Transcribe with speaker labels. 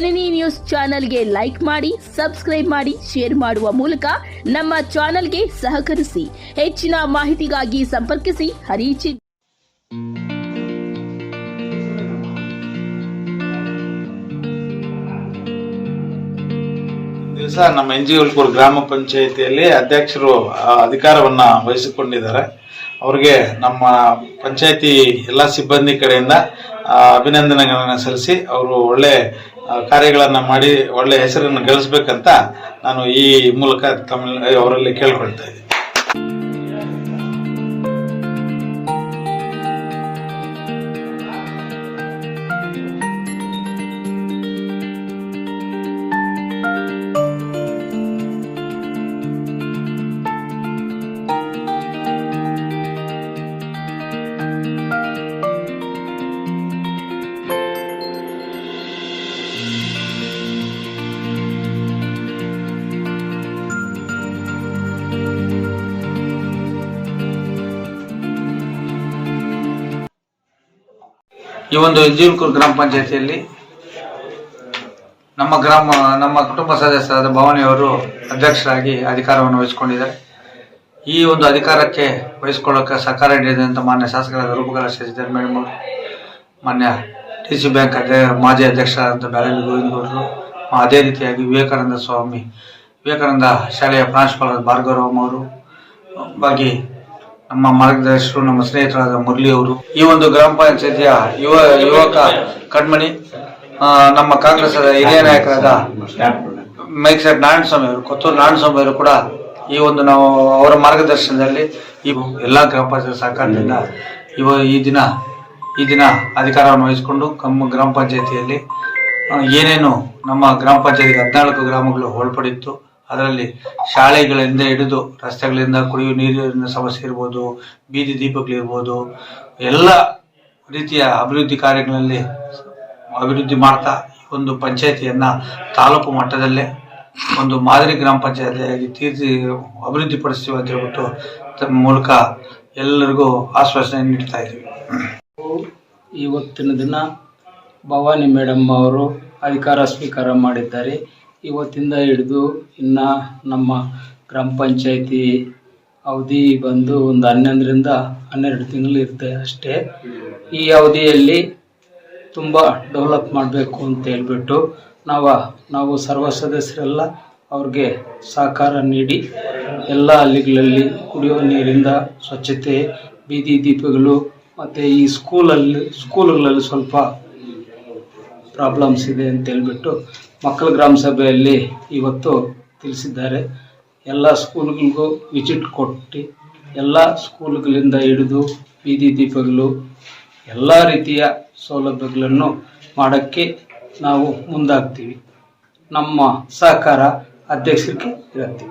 Speaker 1: ಜನನಿ news ಚಾನೆಲ್ಗೆ like ಮಾಡಿ, subscribe ಮಾಡಿ, ಶೇರ್ ಮಾಡುವ ಮೂಲಕ ನಮ್ಮ ಚಾನೆಲ್ಗೆ ಸಹಕರಿಸಿ, ಹೆಚ್ಚಿನ ಮಾಹಿತಿಗಾಗಿ ಸಂಪರ್ಕಿಸಿ, ಹರಿಚಿ
Speaker 2: ದಿವಸ ನಮ್ಮ ಎನ್ ಜಿ ಗ್ರಾಮ ಪಂಚಾಯಿತಿಯಲ್ಲಿ ಅಧ್ಯಕ್ಷರು ಅಧಿಕಾರವನ್ನ ವಹಿಸಿಕೊಂಡಿದ್ದಾರೆ. ಅವರಿಗೆ ನಮ್ಮ ಪಂಚಾಯಿತಿ ಎಲ್ಲ ಸಿಬ್ಬಂದಿ ಕಡೆಯಿಂದ ಅಭಿನಂದನೆಗಳನ್ನು ಸಲ್ಲಿಸಿ, ಅವರು ಒಳ್ಳೆ ಕಾರ್ಯಗಳನ್ನ ಮಾಡಿ ಒಳ್ಳೆ ಹೆಸರನ್ನು ಗಳಿಸ್ಬೇಕಂತ ನಾನು ಈ ಮೂಲಕ ತಮ್ಮ ಅವರಲ್ಲಿ ಕೇಳ್ಕೊಳ್ತಾ
Speaker 3: ಈ ಒಂದು ಇಂಜಿಲ್ಕೂರು ಗ್ರಾಮ ಪಂಚಾಯತಿಯಲ್ಲಿ ನಮ್ಮ ಗ್ರಾಮ, ನಮ್ಮ ಕುಟುಂಬ ಸದಸ್ಯರಾದ ಭವಾನಿಯವರು ಅಧ್ಯಕ್ಷರಾಗಿ ಅಧಿಕಾರವನ್ನು ವಹಿಸಿಕೊಂಡಿದ್ದಾರೆ. ಈ ಒಂದು ಅಧಿಕಾರಕ್ಕೆ ವಹಿಸಿಕೊಳ್ಳೋಕೆ ಸಹಕಾರ ನೀಡಿದಂಥ ಮಾನ್ಯ ಶಾಸಕರಾದ ರೂಪಕಲಾ ಶಶಿಧರ್ ಮೇಡಮ್ ಮಾನ್ಯ ಡಿ ಸಿ ಬ್ಯಾಂಕ್ ಅಧ್ಯ ಮಾಜಿ ಅಧ್ಯಕ್ಷರಾದಂಥ ಬ್ಯಾಲಲ್ಲಿ ಗೋವಿಂದಗೌಡರು ಅದೇ ರೀತಿಯಾಗಿ ವಿವೇಕಾನಂದ ಸ್ವಾಮಿ, ವಿವೇಕಾನಂದ ಶಾಲೆಯ ಪ್ರಾಂಶುಪಾಲರಾದ ಭಾರ್ಗವರಾಮ್ ಅವರು ಬಾಗಿ ನಮ್ಮ ಮಾರ್ಗದರ್ಶಕರು, ನಮ್ಮ ಸ್ನೇಹಿತರಾದ ಮುರಳಿ ಅವರು, ಈ ಒಂದು ಗ್ರಾಮ ಪಂಚಾಯತಿಯ ಯುವ ಯುವಕ ಕಣ್ಮಣಿ ನಮ್ಮ ಕಾಂಗ್ರೆಸ್ ಹಿರಿಯ ನಾಯಕರಾದ ಮೈಕ್ ಸೈಡ್ ನಾರಾಯಣ ಸ್ವಾಮಿ ಅವರು, ಕೊತ್ತೂರು ನಾರಾಯಣಸ್ವಾಮಿ ಅವರು ಕೂಡ ಈ ಒಂದು ನಾವು ಅವರ ಮಾರ್ಗದರ್ಶನದಲ್ಲಿ ಈ ಎಲ್ಲ ಗ್ರಾಮ ಪಂಚಾಯತ್ ಸಹಕಾರದಿಂದ ಇವ ಈ ದಿನ ಈ ದಿನ ಅಧಿಕಾರವನ್ನು ವಹಿಸಿಕೊಂಡು ನಮ್ಮ ಗ್ರಾಮ ಪಂಚಾಯತಿಯಲ್ಲಿ ಏನೇನು ನಮ್ಮ ಗ್ರಾಮ ಪಂಚಾಯತಿಗೆ ಹದಿನಾಲ್ಕು ಗ್ರಾಮಗಳು ಒಳಪಡಿತ್ತು ಅದರಲ್ಲಿ ಶಾಲೆಗಳಿಂದ ಹಿಡಿದು ರಸ್ತೆಗಳಿಂದ ಕುಡಿಯುವ ನೀರಿನ ಸಮಸ್ಯೆ ಇರ್ಬೋದು, ಬೀದಿ ದೀಪಗಳಿರ್ಬೋದು, ಎಲ್ಲ ರೀತಿಯ ಅಭಿವೃದ್ಧಿ ಕಾರ್ಯಗಳಲ್ಲಿ ಅಭಿವೃದ್ಧಿ ಮಾಡ್ತಾ ಒಂದು ಪಂಚಾಯತಿಯನ್ನ ತಾಲೂಕು ಮಟ್ಟದಲ್ಲೇ ಒಂದು ಮಾದರಿ ಗ್ರಾಮ ಪಂಚಾಯತಿಯಾಗಿ ತೀರ್ಥ ಅಭಿವೃದ್ಧಿ ಪಡಿಸ್ತೀವಿ ಅಂತ ಹೇಳ್ಬಿಟ್ಟು ತಮ್ಮ ಮೂಲಕ ಎಲ್ಲರಿಗೂ ಆಶ್ವಾಸನೆ ನೀಡ್ತಾ ಇದ್ದೀವಿ.
Speaker 4: ಇವತ್ತಿನ ದಿನ ಭವಾನಿ ಮೇಡಮ್ ಅವರು ಅಧಿಕಾರ ಸ್ವೀಕಾರ ಮಾಡಿದ್ದಾರೆ. ಇವತ್ತಿಂದ ಹಿಡಿದು ಇನ್ನ ನಮ್ಮ ಗ್ರಾಮ ಪಂಚಾಯತಿ ಅವಧಿ ಬಂದು ಒಂದು ಹನ್ನೊಂದರಿಂದ ಹನ್ನೆರಡು ತಿಂಗಳು ಇರುತ್ತೆ ಅಷ್ಟೇ. ಈ ಅವಧಿಯಲ್ಲಿ ತುಂಬ ಡೆವಲಪ್ ಮಾಡಬೇಕು ಅಂತ ಹೇಳ್ಬಿಟ್ಟು ನಾವು ನಾವು ಸರ್ವ ಸದಸ್ಯರೆಲ್ಲ ಅವ್ರಿಗೆ ಸಹಕಾರ ನೀಡಿ ಎಲ್ಲ ಹಳ್ಳಿಗಳಲ್ಲಿ ಕುಡಿಯುವ ನೀರಿಂದ ಸ್ವಚ್ಛತೆ, ಬೀದಿ ದೀಪಗಳು ಮತ್ತು ಈ ಸ್ಕೂಲಲ್ಲಿ ಸ್ಕೂಲುಗಳಲ್ಲಿ ಸ್ವಲ್ಪ ಪ್ರಾಬ್ಲಮ್ಸ್ ಇದೆ ಅಂತ ಹೇಳ್ಬಿಟ್ಟು ಮಕ್ಕಳ ಗ್ರಾಮ ಸಭೆಯಲ್ಲಿ ಇವತ್ತು ತಿಳಿಸಿದ್ದಾರೆ. ಎಲ್ಲ ಸ್ಕೂಲ್ಗಳಿಗೂ ವಿಸಿಟ್ ಕೊಟ್ಟು ಎಲ್ಲ ಸ್ಕೂಲ್ಗಳಿಂದ ಹಿಡಿದು ಬೀದಿ ದೀಪಗಳು, ಎಲ್ಲ ರೀತಿಯ ಸೌಲಭ್ಯಗಳನ್ನು ಮಾಡೋಕ್ಕೆ ನಾವು ಮುಂದಾಗ್ತೀವಿ. ನಮ್ಮ ಸಹಕಾರ ಅಧ್ಯಕ್ಷರಿಗೆ ಇರುತ್ತೆ.